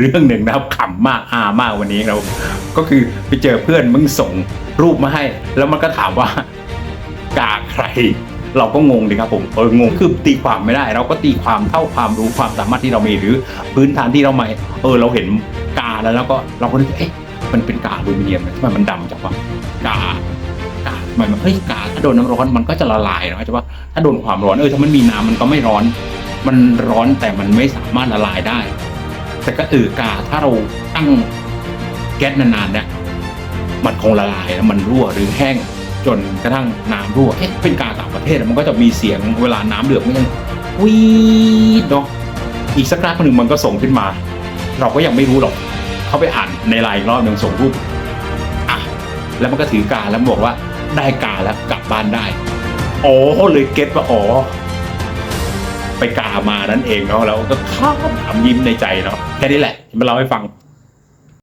เรื่องหนึ่งนะครับขำมากฮามากวันนี้เรา ก็คือไปเจอเพื่อนมึงส่งรูปมาให้ แล้วมันก็ถามว่ากาใคร เราก็งงดีครับผมเอองงคือตีความไม่ได้ เราก็ตีความเท่าความรู้ความสามารถที่เรามีหรือพื้นฐานที่เราไม่เออ เราเห็นกาแล้วแล้วก็เราก็นึกเอ๊ะมันเป็นกาอลูมิเนียมทำไมมันดำจังวะกากามมันเฮ้ยกาถ้าโดนน้ำร้อนมันก็จะละลายนะใช่ปะถ้าโดนความร้อนเออถ้ามันมีน้ำมันก็ไม่ร้อน มันร้อนแต่มันไม่สามารถละลายได้ แต่ก็เออกาถ้าเราตั้งแก๊สนานๆเนี่ยมันคงละลายแล้วมันรั่วหรือแห้งจนกระทั่งน้ำรั่วเอ๊ะเป็นกาต่างประเทศมันก็จะมีเสียงเวลาน้ำเดือดมันยังวีดเนาะอีกสักพักหนึ่งมันก็ส่งขึ้นมา เราก็ยังไม่รู้หรอกเขาไปอ่านในไลน์รอบหนึ่งส่งรูปอะแล้วมันก็ถือกาแล้วบอกว่าได้กาแล้วกลับบ้านได้ อ๋อเลยเก็ตว่าอ๋อ ไปกามานั่นเองเนาะแล้วก็ข้ามยิ้มในใจเนาะแค่นี้แหละมาเล่าให้ฟัง